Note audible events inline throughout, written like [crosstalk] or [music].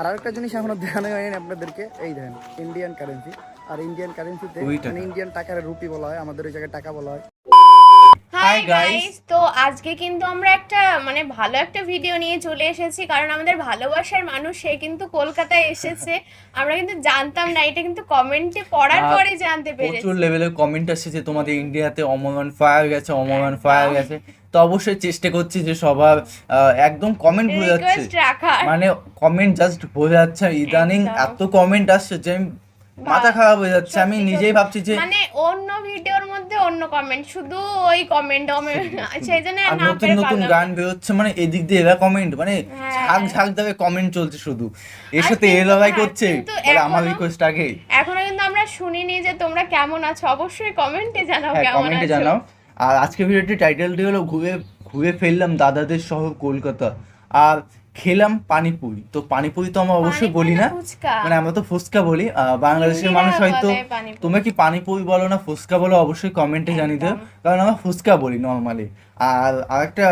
আর আরেকটা জিনিস এখনও দেখানো হয়নি আপনাদেরকে এই দেখেন ইন্ডিয়ান কারেন্সি আর ইন্ডিয়ান কারেন্সিতে মানে ইন্ডিয়ান টাকার রুপি বলা হয় আমাদের ওই জায়গায় টাকা বলা হয়। হাই গাইস তো আজকে কিন্তু আমরা একটা মানে ভালো একটা ভিডিও নিয়ে চলে এসেছি কারণ আমাদের ভালোবাসার মানুষ সে কিন্তু কলকাতায় এসেছে। আমরা কিন্তু জানতাম না এটা কিন্তু কমেন্টে পড়ার পরে জানতে পেরেছি। প্রচুর লেভেলের কমেন্ট আসছে তোমাদের ইন্ডিয়াতে অমমান ফায়ার গেছে অমমান ফায়ার গেছে। তো অবশ্যই চেষ্টা করছি যে সবার একদম কমেন্ট বোঝা যাচ্ছে মানে কমেন্ট জাস্ট বোঝা যাচ্ছে ইদানিং এত কমেন্ট আসছে যে আমি মাথা খারাপ হয়ে যাচ্ছে। আমি নিজেই ভাবছি যে মানে অন্য ভিডিওর মধ্যে অন্য কমেন্ট শুধু ওই কমেন্ট সেই জন্য নতুন নতুন গান বেরোচ্ছে মানে এদিক দিয়ে এরা কমেন্ট মানে। ঝাঁক ঝাঁক ধরে কমেন্ট চলছে শুধু। এর সাথে এ লড়াই হ্যাঁ, করছে। বলে আমার এখনো- রিকোয়েস্ট আগে। এখনও কিন্তু আমরা শুনিনি যে তোমরা কেমন আছো। অবশ্যই কমেন্টে জানাও হ্যাঁ কেমন কমেন্টে জানাও। আর আজকে ভিডিওটি টাইটেলটি হলো ঘুরে ঘুরে ফেললাম দাদাদের শহর কলকাতা। আর খেলাম পানিপুরি। তো পানিপুরি তো আমরা অবশ্যই বলি না মানে আমরা তো ফুচকা বলি। বাংলাদেশের মানুষ হয়তো। তোমরা কি পানিপুরি বলো না ফুচকা বলো অবশ্যই কমেন্টে জানিয়ে দাও। কারণ আমরা ফুচকা বলি নর্মালি আর আরেকটা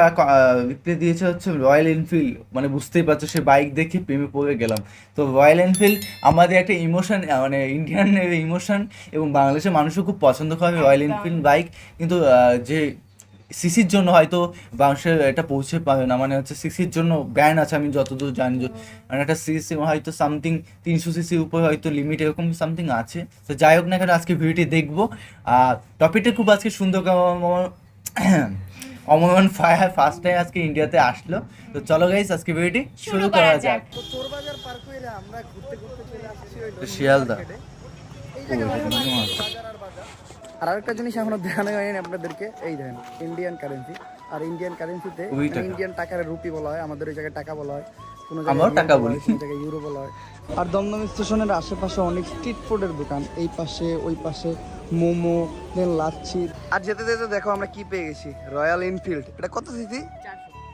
রিপ্লাই দিয়েছে হচ্ছে রয়্যাল এনফিল্ড মানে বুঝতেই পারছ সে বাইক দেখে প্রেমে পড়ে গেলাম। তো রয়্যাল এনফিল্ড আমাদের একটা ইমোশন মানে ইন্ডিয়ান ইমোশন এবং বাংলাদেশের মানুষও খুব পছন্দ করে রয়্যাল এনফিল্ড বাইক কিন্তু যে সিসির জন্য হয়তো মানুষের এটা পৌঁছে পাবে না। মানে হচ্ছে সিসির জন্য ব্যান আছে আমি যতদূর জানি যে- মানে একটা সিসি হয়তো সামথিং তিনশো সিসির উপরে হয়তো লিমিট এরকম সামথিং আছে। তো যাই হোক না কেন আজকে ভিডিওটি দেখব। আর টপিকটা খুব আজকে সুন্দর অমন ফায়ার ফার্স্ট টাইম আজকে ইন্ডিয়াতে আসলো। তো চলো গাইস আজকে ভিডিওটি শুরু করা যাক তো চোরবাজার পার করে আমরা ঘুরতে ঘুরতে চলে আসছি ওই তো শিয়ালদা। আর আরেকটা জিনিস এখনও দেখানো হয়নি আপনাদেরকে এই দেখেন ইন্ডিয়ান কারেন্সি আর ইন্ডিয়ান কারেন্সিতে ইন্ডিয়ান টাকার রুপি বলা হয় আমাদের ওই জায়গায় টাকা বলা হয় কোনো জায়গায় টাকা বলি। কোনো জায়গায় ইউরো বলা হয়। আর দমদম স্টেশনের আশেপাশে অনেক স্ট্রিট ফুডের দোকান এই পাশে ওই পাশে মোমো দেন লাচ্ছি। আর যেতে যেতে দেখো আমরা কি পেয়ে গেছি রয়্যাল এনফিল্ড এটা কত সিসি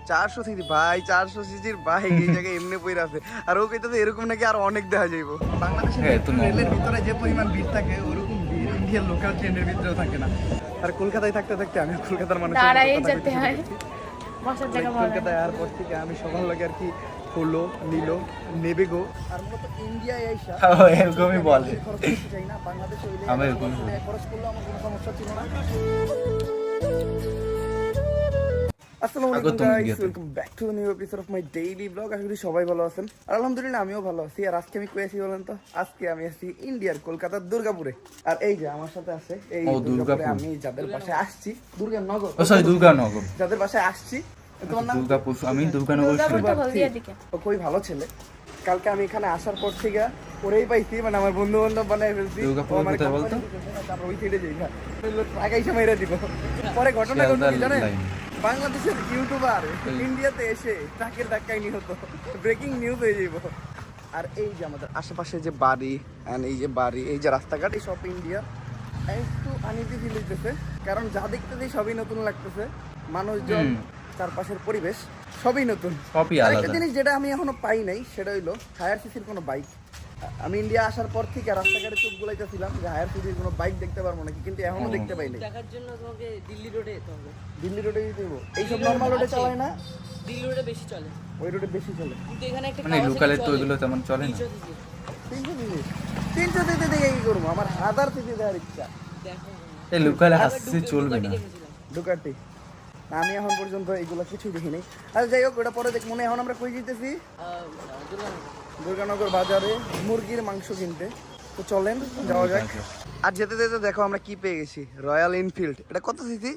চারশো সিসি ভাই চারশো সিসির বাইক এই [laughs] জায়গায় এমনি পইরা আছে। আর ও এরকম নাকি আর অনেক দেখা যাইব। বাংলাদেশের হ্যাঁ, normal। রেলের ভিতরে যে পরিমাণ ভিড় থাকে ভিড় লোকাল ট্রেনের ভিতরেও থাকে না। আর কলকাতায় থাকতে থাকতে আমি কলকাতার মানুষ দাঁড়াই যেতে হয়। বসার জায়গা ভালো কলকাতায় আর পর থেকে আমি সবার লাগে আর কি হলো নিল নেবে গো। আর মূলত ইন্ডিয়ায় আইসা এরকমই বলে। বাংলাদেশে খরচ করলেও আমার কোনো সমস্যা ছিল না। আসসালামু আলাইকুম guys welcome back to new episode of my daily vlog আশা করি সবাই ভালো আছেন। আর আলহামদুলিল্লাহ আমিও ভালো আছি। আর আজকে আমি কই আছি বলেন তো? আজকে আমি আছি ইন্ডিয়ার কলকাতার দুর্গাপুরে। আর এই যে আমার সাথে আছে এই দুর্গাপুরে আমি যাদের বাসায় আসছি দুর্গানগর। ও সরি দুর্গানগর। যাদের বাসায় আসছি তোমার নাম? দুর্গাপুর আমি দুর্গানগর ও খুবই ভালো ছেলে। কালকে আমি এখানে আসার পর থেকে ওরেই পাইছি মানে আমার বন্ধু বান্ধব বানাই ফেলছি। দুর্গাপুর ও আমার কোথায় company বলতো? দিতেছে না, তারপর ওই সাইডে যাই। আগে এসে মেরে দিব পরে ঘটনা ঘটনা জানেন। বাংলাদেশের ইউটিউবার ইন্ডিয়াতে এসে ট্রাকের ধাক্কায় নিহত। ব্রেকিং নিউজ হয়ে যাইব। আর এই যে আমাদের আশেপাশে যে বাড়ি অ্যান্ড এই যে বাড়ি এই যে রাস্তাঘাট এই সব ইন্ডিয়া একটু আনিজি ফিল হইতেছে। কারণ যা দেখতেছি সবই নতুন লাগতেছে। মানুষজন চারপাশের পরিবেশ সবই নতুন। আরেকটা জিনিস যেটা আমি এখনও পাই নাই সেটা হইল হায়ার সিসির কোনো বাইক আমি ইন্ডিয়া আসার পর থেকে রাস্তাঘাটে চোখ গুলাইতেছিলাম যে হায়ার সিসির কোনো বাইক দেখতে পারব নাকি কিন্তু এখনও দেখতে পাই নাই দেখার জন্য তোমাকে দিল্লি রোডে যেতে হবে। দিল্লি রোডে দেবো এইসব দিল্লি নর্মাল রোডে। চালায় না? দিল্লি রোডে বেশি চলে। ওই রোডে বেশি চলে। কিন্তু এখানে একটা মানে লোকালের তো ওইগুলো তেমন চলে না। তিনশো তিনশো দেখে কি করব? আমার হাজার দেওয়ার ইচ্ছা। এই লোকালে হাসতে চলবে না। ডুকাটি আমি এখন পর্যন্ত এগুলো কিছুই দেখি নাই আর যাই হোক ওটা পরে দেখ মনে এখন আমরা কই যেতেছি দুর্গানগর বাজারে মুরগির মাংস কিনতে। তো চলেন যাওয়া যাক। আর যেতে যেতে দেখো আমরা কি পেয়ে গেছি। রয়্যাল এনফিল্ড এটা কত সিসি?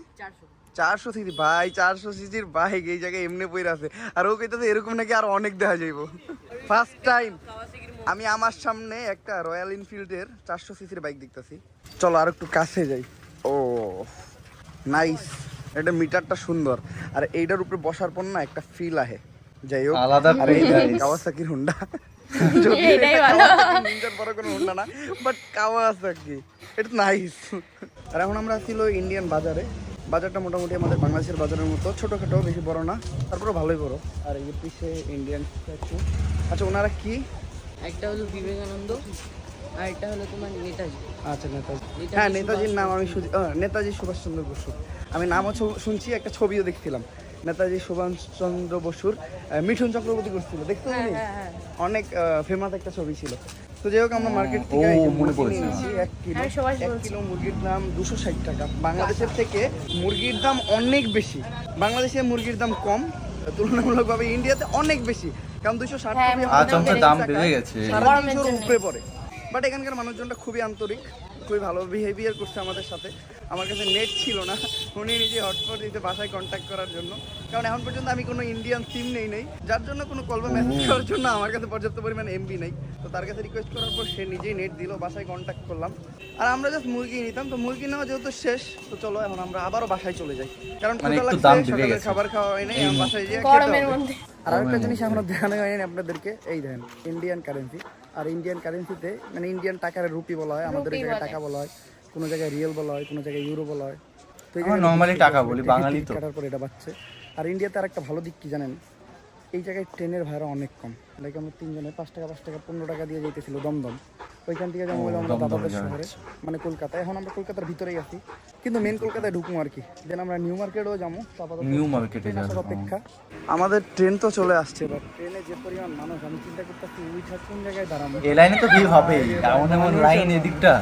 চারশো। সিসি। ভাই চারশো সিসির বাইক এই জায়গায় এমনি পইরা আছে। আর ও কইতাছে এরকম নাকি আর অনেক দেখা যাইব। ফার্স্ট টাইম আমি আমার সামনে একটা রয়্যাল এনফিল্ডের চারশো সিসির বাইক দেখতেছি। চলো আর একটু কাছে যাই। ও নাইস এটা মিটারটা সুন্দর। আর এইটার উপরে বসার পর না একটা ফিল আহে। যাই হোক আলাদা। কাওয়াসাকির হুন্ডা [laughs] আর এখন আমরা ছিল ইন্ডিয়ান বাজারে। বাজারটা মোটামুটি আমাদের বাংলাদেশের বাজারের মতো। ছোটখাটো বেশি বড় না তারপরে ভালোই বড়। আর এই পিছে ইন্ডিয়ান আচ্ছা ওনারা কি? একটা হলো বিবেকানন্দ আর একটা হলো তোমার নেতাজি। আচ্ছা নেতাজি। হ্যাঁ সুভাষ নেতাজির নাম আমি নেতাজি সুভাষচন্দ্র বসু। আমি নামও শুনছি একটা ছবিও দেখছিলাম। নেতাজি সুভাষ চন্দ্র বসুর মিঠুন চক্রবর্তী করছিল দেখতে হ্যাঁ, পাইনি? অনেক ফেমাস একটা ছবি ছিল। তো যাই হোক আমরা মার্কেট থেকে মনে পড়েছে। এক কিলো এক কিলো মুরগির দাম দুশো ষাট টাকা। বাংলাদেশের থেকে মুরগির দাম অনেক বেশি। বাংলাদেশে মুরগির দাম কম তুলনামূলকভাবে ইন্ডিয়াতে অনেক বেশি। কারণ দুশো ষাট টাকা দাম বেড়ে গেছে। গরমের তিনশোর উপরে পড়ে। বাট এখানকার মানুষজনটা খুবই আন্তরিক। খুবই ভালো বিহেভিয়ার করছে আমাদের সাথে। আমার কাছে নেট ছিল না। উনি নিজে হটস্পট দিতে বাসায় কন্ট্যাক্ট করার জন্য। কারণ এখন পর্যন্ত আমি কোনো ইন্ডিয়ান সিম নেই নেই। যার জন্য কোনো কল বা মেসেজ করার জন্য আমার কাছে পর্যাপ্ত পরিমাণ এমবি নেই। তো তার কাছে রিকোয়েস্ট করার পর সে নিজেই নেট দিল বাসায় কন্ট্যাক্ট করলাম। আর আমরা জাস্ট মুরগি নিতাম। তো মুরগি নেওয়া যেহেতু শেষ তো চলো এখন আমরা আবারও বাসায় চলে যাই। কারণ মানে। খাবার খাওয়া হয় নাই বাসায়। মধ্যে। আর একটা জিনিস এখনও দেখানো হয়নি আপনাদেরকে। এই দেখেন ইন্ডিয়ান কারেন্সি আর ইন্ডিয়ান কারেন্সিতে মানে ইন্ডিয়ান টাকার রুপি বলা হয় আমাদের এখানে জায়গায় টাকা বলা হয় কোনো জায়গায় রিয়েল বলা হয় কোনো জায়গায় ইউরো বলা হয়। তো এই জায়গায় normally টাকা বলি, বাঙালি তো। কাটার পর এটা বাড়ছে। আর ইন্ডিয়াতে আর একটা ভালো দিক কি জানেন? এই জায়গায় ট্রেনের ভাড়া অনেক কম। লাইক আমরা তিনজনে পাঁচ টাকা পাঁচ টাকা পনেরো টাকা দিয়ে যেতেছিল দমদম। ওইখান থেকে যেমন বললাম আমরা দাদাদের শহরে। মানে কলকাতায়। এখন আমরা কলকাতার ভিতরেই আছি। কিন্তু মেন কলকাতায় ঢুকবো আর কি। দেন আমরা নিউ মার্কেটও যাব। নিউ মার্কেটে আসার অপেক্ষা আমাদের ট্রেন তো চলে আসছে এবার ট্রেনে যে পরিমাণ মানুষ আমি চিন্তা করতেছি কোন জায়গায় দাঁড়াবো? এ লাইনে তো ভিড় হবে। এমন এমন লাইন এদিকটা।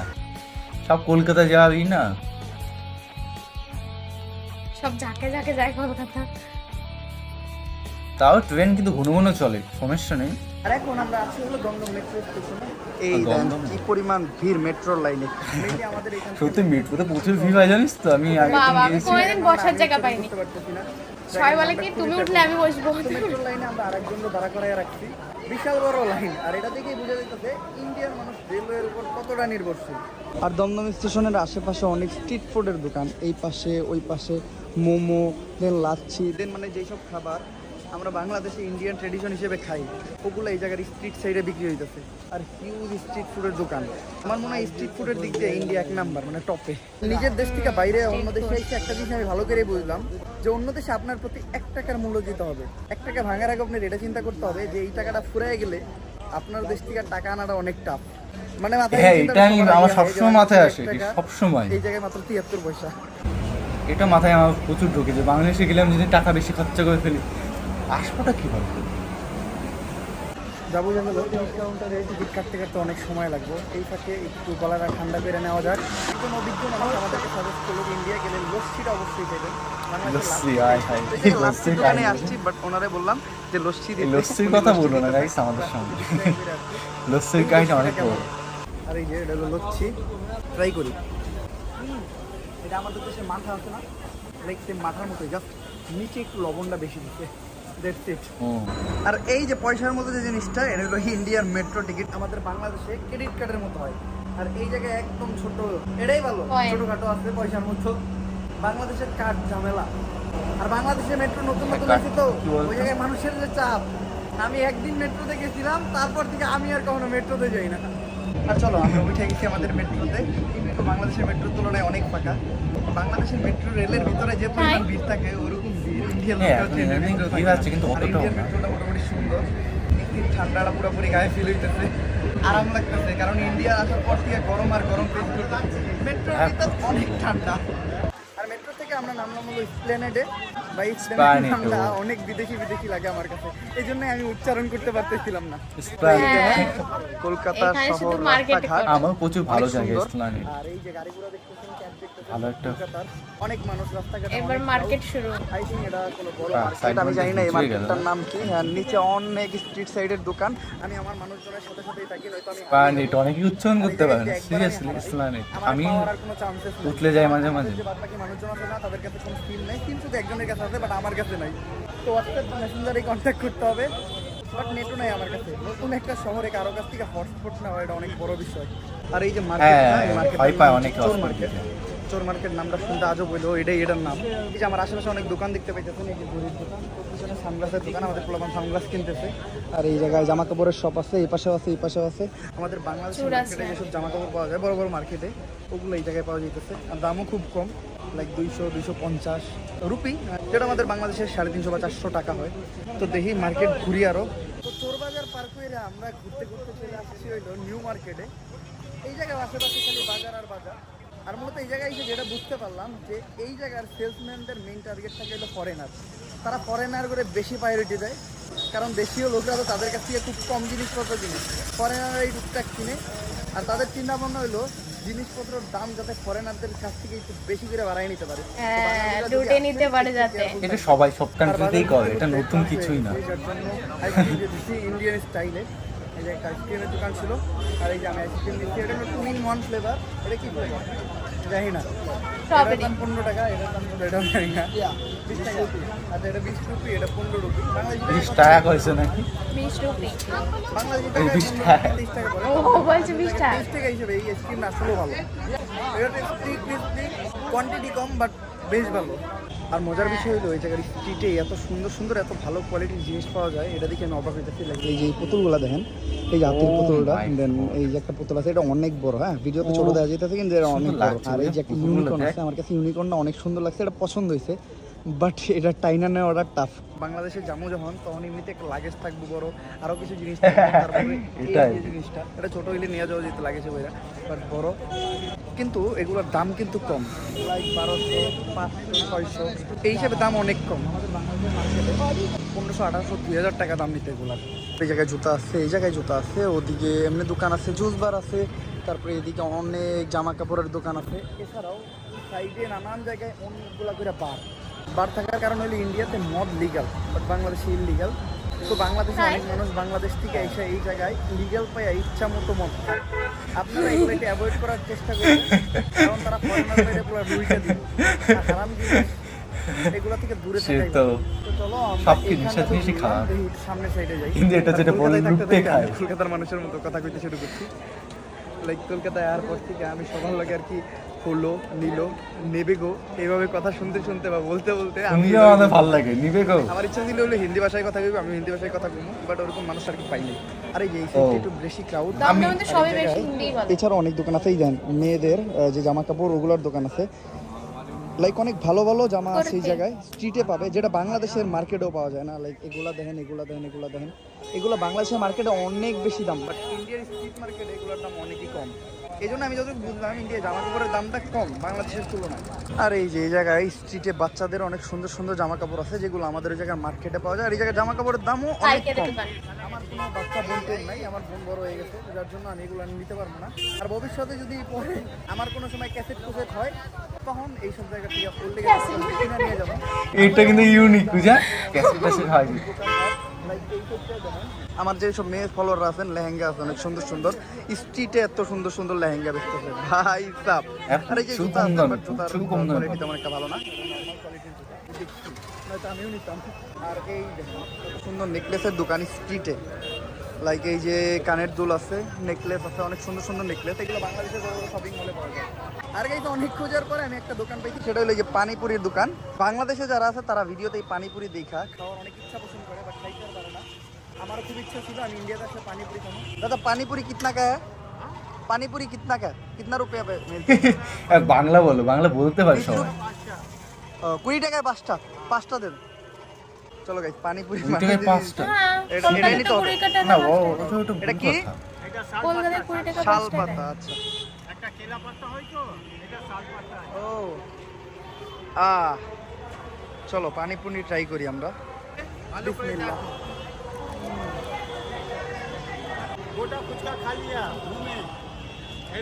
সব কলকাতা যাওয়াবি না। সব ঝাঁকে ঝাঁকে যায় কলকাতা। তাও ট্রেন কিন্তু ঘন ঘন চলে সমস্যা নেই। আর এখন আমরা আছি হলো দমদম মেট্রো স্টেশনে এই কি পরিমাণ ভিড় মেট্রোর লাইনে আমাদের এখানে সত্যি মেট্রোতে প্রচুর ভিড় হয় জানিস তো? আমি আগে বাবা আমি গিয়েছি। কোনোদিন বসার জায়গা পাইনি। বুঝতে পারতেছি না। সবাই বলে কি তুমি উঠলে আমি বসবো। মেট্রো লাইনে আমরা আরেকজন দাঁড়া করায় রাখছি। বিশাল বড় লাইন আর এটা থেকেই বোঝা যাইতেছে ইন্ডিয়ান মানুষ রেলওয়ের উপর কতটা নির্ভরশীল। আর দমদম স্টেশনের আশেপাশে অনেক স্ট্রিট ফুডের দোকান। এই পাশে ওই পাশে মোমো দেন লাচ্ছি দেন মানে যেসব খাবার আমরা বাংলাদেশে ইন্ডিয়ান ট্রেডিশন হিসেবে খাই। ওগুলো এই জায়গার স্ট্রিট সাইডে বিক্রি হইতেছে। আর হিউজ স্ট্রিট ফুডের দোকান। আমার মনে হয় স্ট্রিট ফুডের দিক দিয়ে ইন্ডিয়া এক নাম্বার মানে টপে নিজের দেশ থেকে বাইরে অন্য দেশে এসে একটা জিনিস আমি ভালো করে বুঝলাম যে অন্য দেশে আপনার প্রতি এক টাকার মূল্য দিতে হবে। এক টাকা ভাঙার আগে আপনার এটা চিন্তা করতে হবে যে এই টাকাটা ফুরাই গেলে আপনার দেশ থেকে টাকা আনাটা অনেক টাফ মানে মাথায় হ্যাঁ, এটা আমি- আমার সবসময় মাথায় আসে, সবসময়। এই জায়গায় মাত্র তিয়াত্তর পয়সা। এটা মাথায় আমার প্রচুর ঢুকে যে বাংলাদেশে গেলে আমি যদি টাকা বেশি খরচা করে ফেলি আসবোটা কীভাবে? যাব যাব টিকিট কাউন্টারে টিকিট কাটতে কাটতে অনেক সময় লাগবে। এই ফাঁকে একটু গলাটা ঠান্ডা করে নেওয়া যাক। একজন অভিজ্ঞ মানুষ আমাদেরকে সাজেস্ট করল যে ইন্ডিয়া গেলে লস্যিটা অবশ্যই লস্যি। লস্যি দোকানে আসছি বাট ওনারে বললাম যে লস্যি লস্যির কথা বলব না গাইস আমাদের সামনে আমরা লস্যির কাহিনী অনেক বড়। আর এই যে এটা হলো লচ্ছি ট্রাই করি। এটা আমাদের দেশে মাথা আছে না? লাইক মাথার মতোই জাস্ট নিচে একটু লবণটা বেশি দিচ্ছে দ্যাটস ইট আর এই যে পয়সার মতো যে জিনিসটা এটা হলো ইন্ডিয়ান মেট্রো টিকিট আমাদের বাংলাদেশে ক্রেডিট কার্ডের মতো হয়। আর এই জায়গায় একদম ছোট এটাই ভালো ছোটখাটো আছে পয়সার মতো। বাংলাদেশের কার্ড ঝামেলা। আর বাংলাদেশে মেট্রো নতুন নতুন আছে তো ওই জায়গায় মানুষের যে চাপ আমি একদিন মেট্রোতে গেছিলাম তারপর থেকে আমি আর কখনো মেট্রোতে যাই না। আর চলো আমরা উঠে গেছি আমাদের মেট্রোতে কিন্তু বাংলাদেশের মেট্রোর তুলনায় অনেক ফাঁকা। বাংলাদেশের মেট্রো রেলের ভিতরে যে পরিমাণ ভিড় থাকে ওরকম হ্যাঁ, কিন্তু অতটাও না। মোটামুটি সুন্দর একদিন ঠান্ডাটা পুরোপুরি গায়ে ফিল হইতেছে আরাম লাগতেছে কারণ ইন্ডিয়া আসার পর থেকে গরম আর গরম ফেস করতেছে মেট্রোর হ্যাঁ। অনেক ঠান্ডা মেট্রো আমরা নামলাম হলো স্প্লেনেডে বা স্প্লেনেড নামটা অনেক বিদেশি বিদেশি লাগে আমার কাছে। এই জন্য আমি উচ্চারণ করতে পারতেছিলাম না। হ্যাঁ। কলকাতা শহর রাস্তাঘাট। আমার প্রচুর ভালো জায়গা। ইসলামে আর এই যে গাড়িগুলো দেখতেছেন ক্যাব দেখতেছেন ভালো একটা- অনেক মানুষ রাস্তাঘাটে এবার মার্কেট শুরু। আই থিঙ্ক এটা কোনো বড় হ্যাঁ, মার্কেট আমি জানি না এই market বুঝিয়ে গেল। মার্কেটটার নাম কি। হ্যাঁ নিচে অনেক স্ট্রিট সাইডের দোকান। আমি আমার মানুষজনের সাথে সাথেই থাকি নয়তো আমি পানিট অনেকে উচ্চারণ করতে পারে সিরিয়াসলি ইসলামে আমি উঠলে যাই মাঝে মাঝে। বাকি মানুষজন আছে না তাদের কাছে কোনো স্কিল নেই। কিন্তু শুধু একজনের কাছে আছে বাট আমার কাছে নাই। তো হোয়াটসঅ্যাপ মেসেঞ্জারে কন্ট্যাক্ট করতে হবে। বাট নেটও নাই আমার কাছে। নতুন একটা শহরে কারও কাছ থেকে হটস্পট নেওয়া এটা অনেক বড় বিষয়। আর এই যে হ্যাঁ, মার্কেট চোর মার্কেট চোর মার্কেট নামটা শুনতে আজও বলল এটাই এটার নাম। এই যে আমার আশেপাশে অনেক দোকান দেখতে পাইতেছেন এই যে গরিব দোকান। তো পিছনে সানগ্লাসের দোকান আমাদের পোলাপান সানগ্লাস কিনতেছে। আর এই জায়গায় জামা কাপড়ের শপ আছে এই পাশেও আছে এই পাশেও আছে। আমাদের বাংলাদেশের মার্কেটে। যেসব জামা কাপড় পাওয়া যায় বড় বড় মার্কেটে ওগুলো এই জায়গায় পাওয়া যেতেছে আর দামও খুব কম। লাইক দুইশো দুইশো পঞ্চাশ। রুপি যেটা আমাদের বাংলাদেশের সাড়ে তিনশো বা চারশো টাকা হয়। তো দেখি মার্কেট ঘুরি আরও তো চোরবাজার পার করে আমরা ঘুরতে ঘুরতে চলে আসছি হইল নিউ মার্কেটে। এই জায়গায় আশেপাশে খালি বাজার আর বাজার। আর মূলত এই জায়গায় এসে যেটা বুঝতে পারলাম যে এই জায়গার সেলসম্যানদের মেইন টার্গেট থাকে হলো ফরেনার তারা ফরেনার করে বেশি প্রায়োরিটি দেয়। কারণ দেশীয় লোকরা তো তাদের কাছ থেকে খুব কম জিনিসপত্র কিনে। ফরেনাররা এই টুকটাক কিনে। আর তাদের চিন্তা ভাবনা হলো জিনিসপত্রের দাম যাতে ফরেনারদের কাছ থেকে একটু বেশি করে বাড়াই নিতে পারে। হ্যাঁ লুটে নিতে পারে যাতে। এটা সবাই সব কান্ট্রিতেই করে এটা নতুন কিছুই না। ইন্ডিয়ান স্টাইলে এই যে একটা আইসক্রিমের দোকান ছিল আর এই যে আমি আইসক্রিম দিচ্ছি এটা নতুন ওয়ান ফ্লেভার এটা কি ফ্লেভার জানি না পনেরো টাকা এটার দাম জানি না বিশ টাকা আচ্ছা এটা বিশ রুপি এটা পনেরো রুপি বিশ টাকা করেছে নাকি বিশ রুপি বাংলাদেশি বিশ টাকা। তিরিশ টাকা বলছে বিশ টাকা তিরিশ টাকা হিসেবে এই আইসক্রিম আসলেও ভালো এটা কোয়ান্টিটি কম বাট বেশ ভালো আর মজার বিষয় হলো এই জায়গার স্ট্রিটে এত সুন্দর সুন্দর এত ভালো কোয়ালিটির জিনিস পাওয়া যায় এটা দেখে আমি অবাক হইতেছি লাগে এই যে পুতুলগুলো দেখেন এই যে হাতির পুতুলটা দেন এই যে একটা পুতুল আছে এটা অনেক বড় হ্যাঁ? ভিডিওতে ছোট দেখা যেতেছে কিন্তু এটা অনেক বড়। আর এই যে একটা ইউনিকর্ন আছে আমার কাছে ইউনিকর্নটা অনেক সুন্দর লাগছে এটা পছন্দ হয়েছে। বাট এটা টাইনা নেওয়াটা টাফ বাংলাদেশে জামু যখন তখন এমনিতে লাগেজ থাকব বড় আরও কিছু জিনিস [laughs] থাকবে তারপরে এই জিনিসটা এটা ছোট হইলে নিয়ে যাওয়া যেতে লাগেছে বইরা বাট বড়। কিন্তু এগুলোর দাম কিন্তু কম লাইক বারোশো পাঁচশো ছয়শো এই হিসাবে দাম অনেক কম। আমাদের বাংলাদেশের মার্কেটে পনেরোশো আঠারোশো দুই হাজার টাকা দাম নিতে এগুলার। এই জায়গায় জুতা আছে এই জায়গায় জুতা আছে ওদিকে এমনি দোকান আছে জুস বার আছে তারপরে এদিকে অনেক জামা কাপড়ের দোকান আছে। এছাড়াও সাইডে নানান জায়গায় অনেকগুলা করে বার বার থাকার কারণ হলো ইন্ডিয়াতে মদ লিগাল বাট বাংলাদেশে ইলিগাল তো বাংলাদেশে অনেক মানুষ বাংলাদেশ থেকে এসে এই জায়গায় লিগাল পাইয়া ইচ্ছা মতো মদ আপনারা এগুলো একটু অ্যাভয়েড করার চেষ্টা করবেন কারণ তারা ফরেনার বাইরে পুরো রুইটা দিবে। হারাম জিনিস এগুলো থেকে দূরে থাকাই তো চলো সামনের সাইডে যাই। কিন্তু এটা যেটা খায়। কলকাতার মানুষের মতো কথা কইতে শুরু করছি। লাইক কলকাতায় আর পর থেকে আমি সবার লাগে আর কি হলো নিল নেবে গো। এইভাবে কথা শুনতে শুনতে বা বলতে বলতে আমি আমাদের ভালো লাগে নিবে গো। আমার ইচ্ছা ছিল হলো হিন্দি ভাষায় কথা কইবো আমি হিন্দি ভাষায় কথা কইবো বাট ওরকম মানুষ আর কি পাইনি। আর এই সাইডে একটু বেশি ক্রাউড দমদমে মধ্যে সবাই বেশি হিন্দি বলে এছাড়া অনেক দোকান আছে এই জানেন মেয়েদের যে জামা কাপড় ওগুলোর দোকান আছে। লাইক অনেক ভালো ভালো জামা আছে এই জায়গায় স্ট্রিটে পাবে যেটা বাংলাদেশের মার্কেটেও পাওয়া যায় না। লাইক এগুলা দেখেন এগুলা দেখেন এগুলা দেখেন। এগুলো বাংলাদেশের মার্কেটে অনেক বেশি দাম বাট ইন্ডিয়ার স্ট্রিট মার্কেটে এগুলোর দাম অনেকই কম। এই জন্য আমি যতটুকু বুঝলাম ইন্ডিয়া জামা কাপড়ের দামটা কম বাংলাদেশের তুলনায়। আর এই যে এই জায়গায় স্ট্রিটে বাচ্চাদের অনেক সুন্দর সুন্দর জামা কাপড় আছে যেগুলো আমাদের ওই জায়গায় মার্কেটে পাওয়া যায়। আর এই জায়গায় জামা কাপড়ের দামও অনেক কম। আমার কোনো বাচ্চা বোন টোন নাই আমার বোন বড় হয়ে গেছে যার জন্য আমি এগুলো নিতে পারব না। আর ভবিষ্যতে যদি পরে আমার কোনো সময় ক্যাসেট কুসেট হয় তখন এইসব জায়গা থেকে নিয়ে যাব। এটা কিন্তু ইউনিক বুঝা? ক্যাসেট হয়? আমার যে সব মেয়ে ফলোয়ার আছেন লেহেঙ্গা আছে অনেক সুন্দর সুন্দর। স্ট্রিটে এত সুন্দর সুন্দর লেহেঙ্গা বেচতেছে ভাই সাপ আর এই যে জুতা আছে জুতার কোয়ালিটি তেমন একটা ভালো না। আমিও নিতাম আর এই সুন্দর নেকলেসের দোকান স্ট্রিটে লাইক এই যে কানের দুল আছে নেকলেস আছে অনেক সুন্দর সুন্দর নেকলেস এগুলো বাংলাদেশের বড় বড় শপিং মলে পাওয়া যায়। আর এই তো অনেক খোঁজার পরে আমি একটা দোকান পেয়েছি সেটা হলো যে পানিপুরির দোকান। বাংলাদেশে যারা আছে তারা ভিডিওতে এই পানিপুরি দেখা। খাওয়ার অনেক ইচ্ছা পোষণ করে বাট খাইতে পারে না। আমারও খুব ইচ্ছা ছিল আমি ইন্ডিয়াতে আসলে পানিপুরি খাব। দাদা পানিপুরি কিতনা কা হ্যাঁ পানিপুরি কিতনা কা? কিতনা রুপিয়া [laughs] বাংলা বলো বাংলা বলতে পারে সবাই। ও, কুড়ি টাকায় পাঁচটা পাঁচটা দেন চলো গাইস পানিপুরি কুড়ি টাকায় পাঁচটা? হ্যাঁ এটা- এটা কলকাতায় নিতে তো হবে। না পাঁচ ও টাকা। ওটা ওটা এটা ভুল কি? কথা। কলকাতায় কুড়ি টাকা শাল টাকা পাতা আচ্ছা। ও। আ চলো পানিপুরি ট্রাই করি আমরা। বিসমিল্লাহ।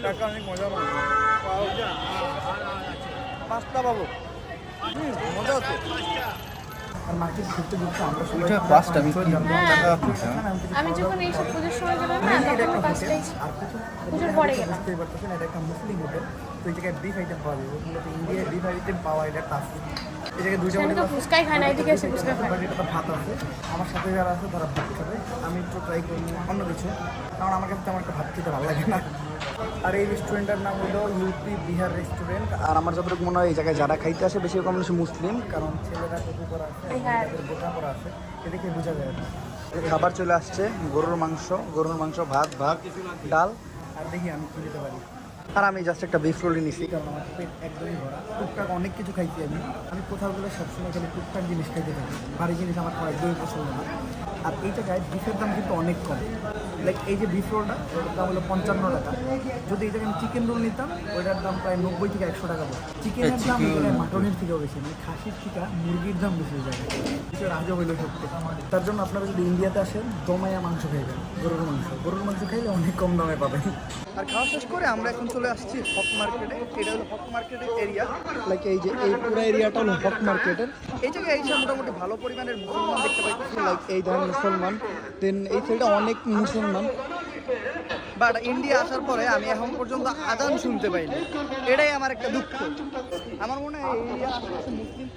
কাকা অনেক মজা পাবো। পাঁচটা পাবো। হুম, মজা হচ্ছে। ওইটা পাঁচটা আমি তিন টাকা আমি যখন এইসব পুজোর সময় গেলাম না এটা তখন একটা পাঁচটাই হোটেল আর পুজোর পরে গেলাম। এটা একটা মুসলিম হোটেল তো এই জায়গায় বিফ আইটেম পাওয়া যাবে মূলত ইন্ডিয়ায় বিফ আইটেম পাওয়া এটা টাফ এই জায়গায় দুইটা সেখানে তো ফুচকাই খায় না এদিকে এসে ফুচকা খায়। বাট ভাত আছে আমার সাথে যারা আছে তারা ভাত খাবে আমি একটু ট্রাই করি অন্য কিছু কারণ আমার কাছে তেমন একটা ভাত খেতে ভালো লাগে না। আর এই রেস্টুরেন্টের নাম হলো ইউপি বিহার রেস্টুরেন্ট আর আমার যতটুকু মনে হয় এই জায়গায় যারা খাইতে আসে বেশি কম বেশি মুসলিম কারণ ছেলেরা করা আছে। মেয়েদের করা আছে এদিকে বোঝা যায় খাবার চলে আসছে গরুর মাংস গরুর মাংস ভাত ভাত ডাল। আর দেখি আমি কি দিতে পারি। আর আমি জাস্ট একটা বিফ রোলই নিছি কারণ আমার পেট একদমই ভরা। টুকটাক অনেক কিছু খাইছি আমি। আমি কোথাও গেলে সবসময় খালি টুকটাক জিনিস খাইতে থাকি। ভারী জিনিস আমার খাওয়া একদমই পছন্দ না। আর এই জায়গায় বিফের দাম কিন্তু অনেক কম। লাইক এই যে বিফ রোলটা ওটার দাম হলো পঞ্চান্ন টাকা। যদি এটা আমি চিকেন রোল নিতাম ওইটার দাম প্রায় নব্বই থেকে একশো টাকা পড়ে চিকেনের দাম মাটনের থেকেও বেশি মানে খাসির থেকে মুরগির দাম বেশি হয়ে যায় এটা রাজা হইল সত্যি। তার জন্য আপনারা যদি ইন্ডিয়াতে আসেন দমায়া মাংস খেয়ে খাইবেন গরুর মাংস। গরুর মাংস খাইলে অনেক কম দামে পাবেন। আর খাওয়া শেষ করে আমরা এখন চলে আসছি হক মার্কেটে এটা হলো হক মার্কেটের এরিয়া লাইক এই যে এই পুরো এরিয়াটা হলো হক মার্কেটের এই জায়গায় এসে মোটামুটি ভালো পরিমাণের মুসলমান দেখতে পাইতেছি লাইক এই ধরনের মুসলমান। দেন এই সাইডে অনেক মুসলমান বাট ইন্ডিয়া আসার পরে আমি এখন পর্যন্ত আজান শুনতে পাইনি। এটাই আমার একটা দুঃখ। আমার মনে হয় এই মুসলিম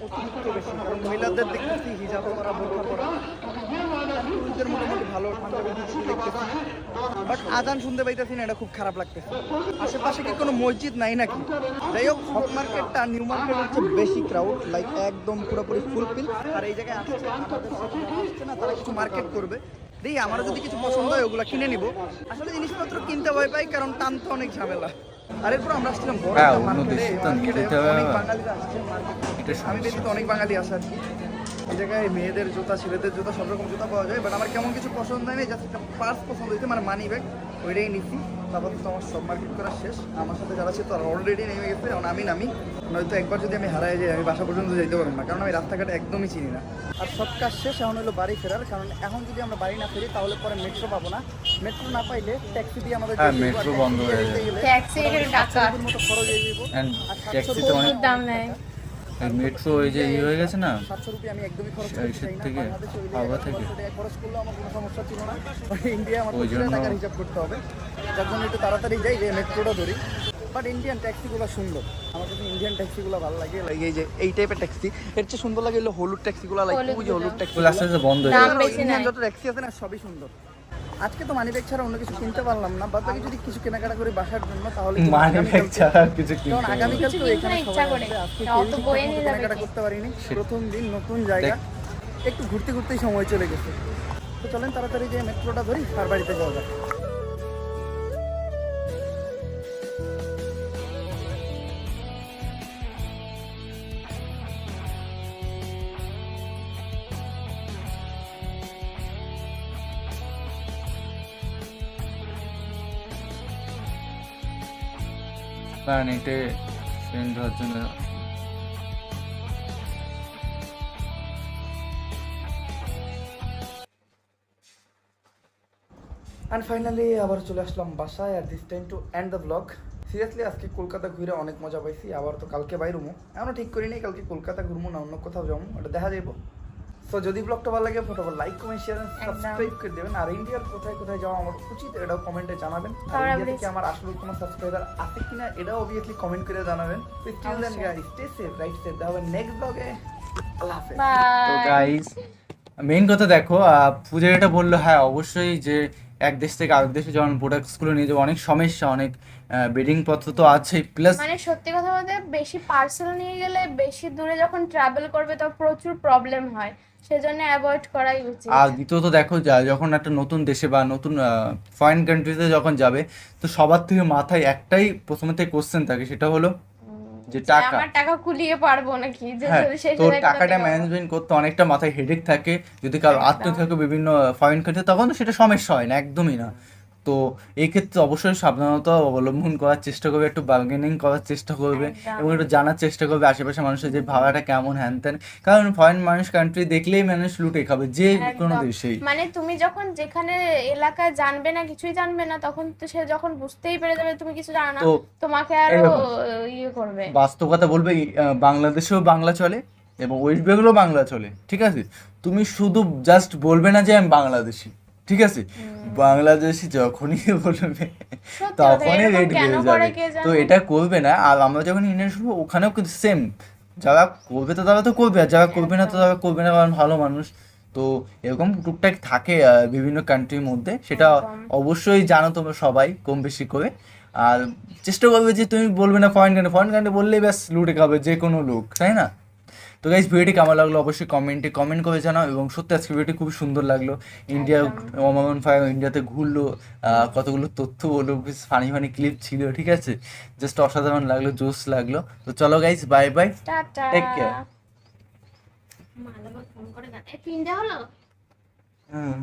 মহিলাদের দেখতেছি হিজাব করা, বোরখা পুরুষদের মোটামুটি ভালো বাট আজান শুনতে না, এটা খুব খারাপ আশেপাশে কি কোনো মসজিদ নাই নাকি? যাই হোক মার্কেটটা নিউ মার্কেট বেশি ক্রাউড লাইক একদম পুরোপুরি ফুলফিল আর এই জায়গায় আসছে না, তারা কিছু মার্কেট করবে। দেখি আমারও যদি কিছু পছন্দ হয় ওগুলো কিনে নিব। আসলে জিনিসপত্র কিনতে ভয় পাই কারণ টানতে অনেক ঝামেলা। আর এরপর আমরা আসছিলাম বড় হ্যাঁ, মার্কেটে যেতে হবে অনেক বাঙালিরা আসছে আমি ব্যতীত অনেক বাঙালি আসে আর কি। এই জায়গায় মেয়েদের জুতা ছেলেদের জুতা সব রকম জুতা পাওয়া যায় বাট আমার কেমন কিছু পছন্দ হয়নি জাস্ট একটা পার্স পছন্দ হয়েছে মানে মানি ব্যাগ ওইটাই নিচ্ছি। তারপর তো আমার সব মার্কেট করা শেষ। আমার সাথে যারা ছিল তারা অলরেডি নেমে গেছে এখন আমি নামি। নয়তো একবার যদি আমি হারাই যাই আমি বাসা পর্যন্ত যেতে পারব না কারণ আমি রাস্তাঘাট একদমই চিনি না। আর সব কাজ শেষ এখন হলো বাড়ি ফেরার কারণ এখন যদি আমরা বাড়ি না ফিরি তাহলে পরে মেট্রো পাবো না। মেট্রো না পাইলে ট্যাক্সি দিয়ে আমাদের হ্যাঁ, যেতে হবে। metro আর বন্ধ হয়ে যাবে। ট্যাক্সি এর টাকা। মতো খরচ হয়ে যাব আর সাতশো ট্যাক্সিতে অনেক দাম নেয়। মেট্রো ওই যে ইয়ে হয়ে গেছে না সাতশো রুপি আমি একদমই খরচ সেই না? থেকে, এক থেকে। খরচ করলেও আমার কোনো সমস্যা ছিল না। ইন্ডিয়া আমার ওই জন্য- হিসাব করতে হবে। যার জন্য একটু তাড়াতাড়ি যাই যে মেট্রোটা ধরি। বাট ইন্ডিয়ান ট্যাক্সিগুলো সুন্দর। আমার কাছে ইন্ডিয়ান ট্যাক্সিগুলো ভালো লাগে লাগে এই যে এই টাইপের ট্যাক্সি এর চেয়ে সুন্দর লাগে হলো হলুদ ট্যাক্সিগুলো লাগে ওই যে হলুদ ট্যাক্সি আস্তে আস্তে বন্ধ হয়ে দাম বেশি ইন্ডিয়ান যত ট্যাক্সি আছে না সবই সুন্দর। আজকে তো মানি ব্যাগ ছাড়া অন্য কিছু কিনতে পারলাম না বাদ বাকি যদি কিছু কেনাকাটা করি বাসার জন্য তাহলে মানে ব্যাগ ছাড়া আর কিছু কিনতে কারণ আগামী কাল আগামীকাল তো এখানে সবাই। আজকে কেনাকাটা করতে পারিনি। প্রথম দিন নতুন জায়গা। একটু ঘুরতে ঘুরতেই সময় চলে গেছে। তো চলেন তাড়াতাড়ি যে মেট্রোটা ধরি আর বাড়িতে যাওয়া যাক। সেন্ড হওয়ার জন্য। অ্যান্ড ফাইনালি আবার চলে আসলাম বাসায় আর this time to end the vlog seriously আজকে কলকাতা ঘুরে অনেক মজা পাইছি, আবার তো কালকে বাইরুমো এমনও ঠিক করিনি, কালকে কলকাতা ঘুরবো না, অন্য কোথাও যাব ওটা দেখা যাব সো যদি ব্লগটা ভালো লাগে ফটোফট লাইক কমেন্ট শেয়ার সাবস্ক্রাইব করে দেবেন। আর ইন্ডিয়ার কোথায় কোথায় যাওয়া আমার উচিত এটাও কমেন্টে জানাবেন। আর আমরা ইন্ডিয়া থেকে আমার আসলে কোনো সাবস্ক্রাইবার আছে কিনা এটাও অবভিয়াসলি কমেন্ট করে জানাবেন। তো still then guys stay safe right safe হবে নেক্সট ব্লগে আল্লাহ হাফেজ। তো বাই গাইস মেইন কথা দেখো আহ, পূজা যেটা বলল হ্যাঁ অবশ্যই যে এক দেশ থেকে আরেক দেশে যেমন প্রোডাক্টসগুলো নিয়ে যাব। অনেক সমস্যা অনেক বেডিং পত্র তো আছেই। প্লাস মানে সত্যি কথা বলতে বেশি পার্সেল নিয়ে গেলে বেশি দূরে যখন ট্রাভেল করবে তো প্রচুর প্রবলেম হয়। সেজন্য অ্যাভয়েড করাই উচিত। আর দ্বিতীয়ত দেখো যখন একটা নতুন দেশে বা নতুন ফরেন কান্ট্রিতে যখন যাবে তো সবার থেকে মাথায় একটাই প্রথমে কোশ্চেন থাকে সেটা হলো যে টাকা। আমার টাকা কুলিয়ে পারব নাকি? যে হ্যাঁ তো টাকাটা ম্যানেজমেন্ট করতে অনেকটা মাথায় হেডেক থাকে। যদি কারও আত্মীয় থাকে বিভিন্ন ফরেন কান্ট্রিতে তখন তো সেটা সমস্যা হয় না একদমই না। তো এই ক্ষেত্রে অবশ্যই সাবধানতা অবলম্বন করার চেষ্টা করবে একটু বার্গেনিং করার চেষ্টা করবে এবং একটু জানার চেষ্টা করবে আশেপাশে মানুষের যে ভাড়াটা কেমন হ্যান ত্যান। কারণ ফরেন মানুষ কান্ট্রি দেখলেই মানুষ লুটে খাবে যে কোনো দেশেই। মানে তুমি যখন যেখানে এলাকায় জানবে না কিছুই জানবে না তখন তো সে যখন বুঝতেই পেরে যাবে তুমি কিছু জানো না তো তোমাকে আরও। ইয়ে করবে। বাস্তব কথা বলবে বাংলাদেশেও বাংলা চলে এবং ওয়েস্ট বেঙ্গলও বাংলা চলে ঠিক আছে? তুমি শুধু জাস্ট বলবে না যে আমি বাংলাদেশি। ঠিক আছে? বাংলাদেশি যখনই বলবে তখনই রেড বেড়ে যাবে। তো এটা করবে না আর আমরা যখন ইন্ডিয়ান শুনব ওখানেও কিন্তু সেম যারা করবে তো তারা তো করবে আর যারা করবে না তো তারা করবে না কারণ ভালো মানুষ। তো এরকম টুকটাক থাকে বিভিন্ন কান্ট্রির মধ্যে। সেটা অবশ্যই জানো তোমরা সবাই কম বেশি করে। আর চেষ্টা করবে যে তুমি বলবে না ফরেন কান্ট্রি ফরেন কান্ট্রি বললেই ব্যাস লুটে খাবে যে কোনো লোক তাই না? তো গাইজ ভিডিওটি কেমন লাগল অবশ্যই কমেন্টে কমেন্ট করে জানাও এবং সত্যি আজকে ভিডিওটি খুব সুন্দর লাগল। ইন্ডিয়া ওমামন ফায়ার ইন্ডিয়াতে ঘুরলো কতগুলো তথ্য বলল বেশ ফানি ফানি ক্লিপ ছিল ঠিক আছে? জাস্ট অসাধারণ লাগল জোশ লাগল। তো চলো guys bye bye take care hmm